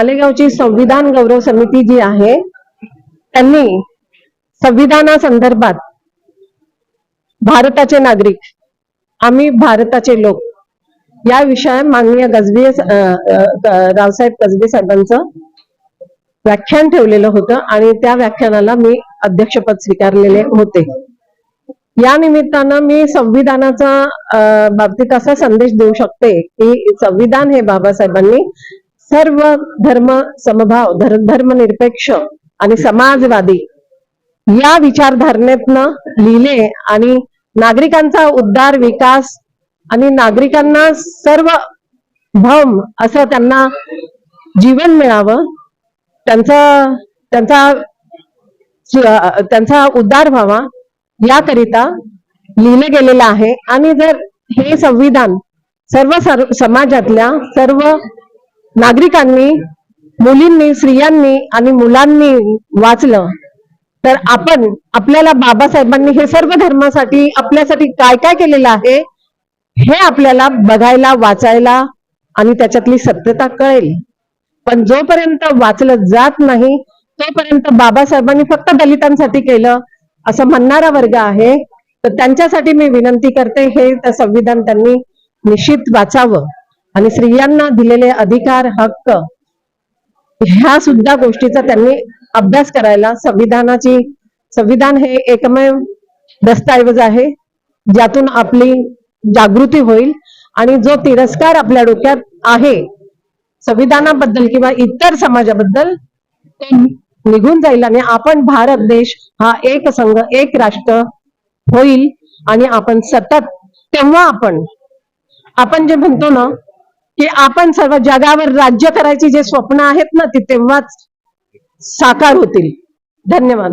मालेगावची संविधान गौरव समिती जी आहे त्यांनी संविधानासंदर्भात भारताचे नागरिक आम्ही भारताचे लोक या विषयात माननीय गजबी रावसाहेब गजबे साहेबांचं व्याख्यान ठेवलेलं होतं आणि त्या व्याख्यानाला मी अध्यक्षपद स्वीकारलेले होते. या निमित्तानं मी संविधानाचा अं, बाबतीत असा संदेश देऊ शकते की संविधान हे बाबासाहेबांनी सर्व धर्म समभाव धर्म धर्मनिरपेक्ष आणि समाजवादी या विचारधारणेतनं लिहिले आणि नागरिकांचा उद्धार विकास आणि नागरिकांना सर्व भम असं त्यांना जीवन मिळावं त्यांचा त्यांचा त्यांचा उद्धार व्हावा याकरिता लिहिलं गेलेलं आहे. आणि जर हे संविधान सर्व समाजातल्या सर्व नागरिकांनी मुलींनी स्त्रियांनी आणि मुलांनी वाचलं तर आपण आपल्याला बाबासाहेबांनी हे सर्व धर्मासाठी आपल्यासाठी काय काय केलेलं आहे हे आपल्याला बघायला वाचायला आणि त्याच्यातली सत्यता कळेल. पण जोपर्यंत वाचलं जात नाही तोपर्यंत बाबासाहेबांनी फक्त दलितांसाठी केलं असं म्हणणारा वर्ग आहे. तर त्यांच्यासाठी मी विनंती करते हे संविधान त्यांनी निश्चित वाचावं. आणि स्त्रियांना दिलेले अधिकार हक्क ह्या सुद्धा गोष्टीचा त्यांनी अभ्यास करायला संविधानाची संविधान हे एकमेव दस्तऐवज आहे ज्यातून आपली जागृती होईल आणि जो तिरस्कार आपल्या डोक्यात आहे संविधानाबद्दल किंवा इतर समाजाबद्दल ते निघून जाईल आणि आपण भारत देश हा एक संघ एक राष्ट्र होईल आणि आपण सतत तेव्हा आपण आपण जे म्हणतो ना की आपण सर्व जगावर राज्य करायची जे स्वप्न आहेत ना ती तेव्हाच साकार होतील. धन्यवाद.